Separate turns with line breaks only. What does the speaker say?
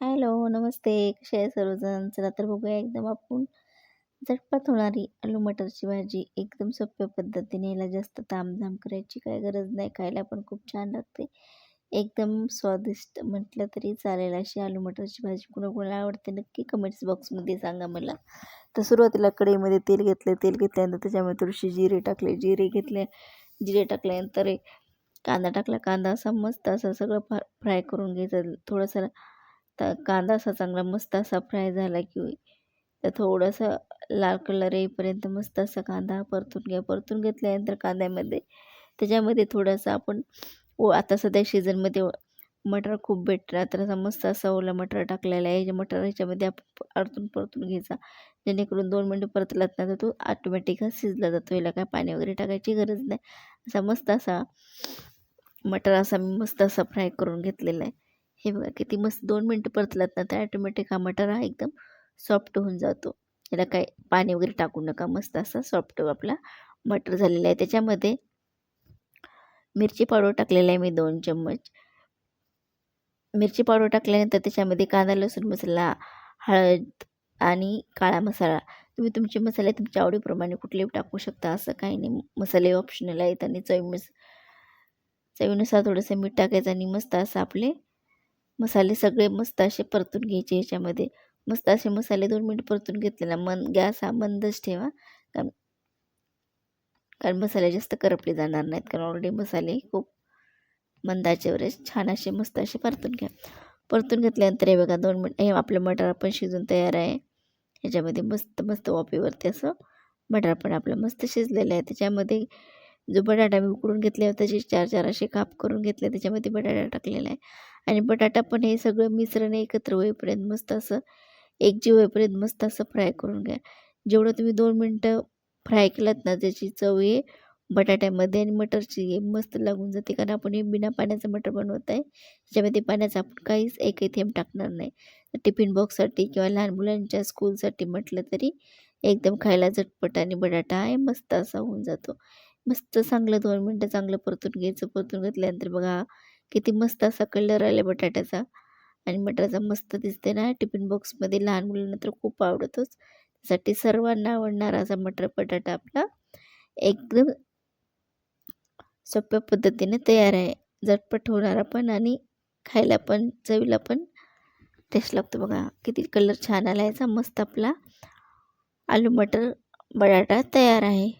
Hello, नमस्ते. कसे आहे सर्वजण? चला तर बघूया एकदम आपण झटपट होणारी आलू मटरची भाजी. एकदम सोप्या पद्धतीने याला जास्त तामझाम करायची काय गरज नाही. खायला पण खूप छान लागते. एकदम स्वादिष्ट म्हटलं तरी चालेल अशी आलू मटरची भाजी कुणाकुणाला आवडते नक्की कमेंट्स बॉक्समध्ये सांगा मला. तर सुरुवातीला कढईमध्ये तेल घेतले. तेल घेतल्यानंतर त्याच्यामध्ये थोडीशी जिरे टाकले. जिरे घेतले. जिरे टाकल्यानंतर एक कांदा टाकला. कांदा असा मस्त असा सगळं फ्राय करून घ्यायचा थोडंसं तर कांदा असा चांगला मस्त असा फ्राय झाला की तर थोडंसं लाल कलर येईपर्यंत मस्त असा कांदा परतून घ्या. परतून घेतल्यानंतर कांद्यामध्ये त्याच्यामध्ये थोडंसं आपण ओ आता सध्या सीझनमध्ये मटर खूप बेटर तर असा मस्त असा ओला मटर टाकलेला आहे. मटर ह्याच्यामध्ये आपण अडतून परतून घ्यायचा. जेणेकरून दोन मिनटं परतलात ना तर तो ऑटोमॅटिक शिजला जातो. याला काय पाणी वगैरे टाकायची गरज नाही. असा मस्त असा मटर असा मी मस्त असा फ्राय करून घेतलेला आहे. हे बघा किती मस्त दोन मिनटं परतलात ना तर ॲटोमॅटिक हा मटर हा एकदम सॉफ्ट होऊन जातो. याला काय पाणी वगैरे टाकू नका मस्त असा सॉफ्ट आपला मटर झालेला आहे. त्याच्यामध्ये मिरची पावडर टाकलेला आहे मी दोन चम्मच. मिरची पावडर टाकल्यानंतर त्याच्यामध्ये कांदा लसूण मसाला हळद आणि काळा मसाला. तुम्ही तुमचे मसाले तुमच्या आवडीप्रमाणे कुठलेही टाकू शकता असं काही नाही. मसाले ऑप्शनल आहेत आणि चवीनुस चवीनुसार थोडंसं मीठ टाकायचं आणि मस्त असं आपले मसाले सगळे मस्त असे परतून घ्यायचे याच्यामध्ये. मस्त असे मसाले दोन मिनिट परतून घेतलेला. मन गॅस हा मंदच ठेवा. कारण कारण मसाले जास्त करपले जाणार नाहीत. कारण ऑलरेडी मसाले खूप मंदाच्यावरच छान असे मस्त असे परतून घ्या. परतून घेतल्यानंतर हे बघा दोन मिनिट हे आपलं मटर पण शिजून तयार आहे. ह्याच्यामध्ये मस्त मस्त वाफेवरती असं मटार पण आपलं मस्त शिजलेलं आहे. त्याच्यामध्ये जो बटाटा मी उकडून घेतले त्याचे चार चार असे काप करून घेतले त्याच्यामध्ये बटाटा टाकलेला आहे. आणि बटाटा पण हे सगळं मिश्रण एकत्र होईपर्यंत मस्त असं एकजीव होईपर्यंत मस्त असं फ्राय करून घ्या. जेवढं तुम्ही दोन मिनटं फ्राय केलात ना त्याची चव हे बटाट्यामध्ये आणि मटरची मस्त लागून जाते. कारण आपण हे बिना पाण्याचं मटर बनवत आहे त्याच्यामध्ये पाण्याचं आपण काहीच एकही थेंब टाकणार नाही. टिफिन बॉक्ससाठी किंवा लहान मुलांच्या स्कूलसाठी म्हटलं तरी एकदम खायला झटपट आणि बटाटा आहे मस्त असा होऊन जातो. मस्त चांगलं दोन मिनटं चांगलं परतून घ्यायचं. परतून घेतल्यानंतर बघा किती मस्त असा कलर आला बटाट्याचा. आणि मटरचा मस्त दिसते ना टिफिन बॉक्समध्ये लहान मुलांना तर खूप आवडतोच. त्यासाठी सर्वांना आवडणारा असा मटर बटाटा आपला. एकदम सोप्या पद्धतीने तयार आहे. झटपट होणारा पण आणि खायला पण चवीला पण टेस्ट लागतो बघा. किती कलर छान आला याचा मस्त आपला. आलू मटर बटाटा तयार आहे.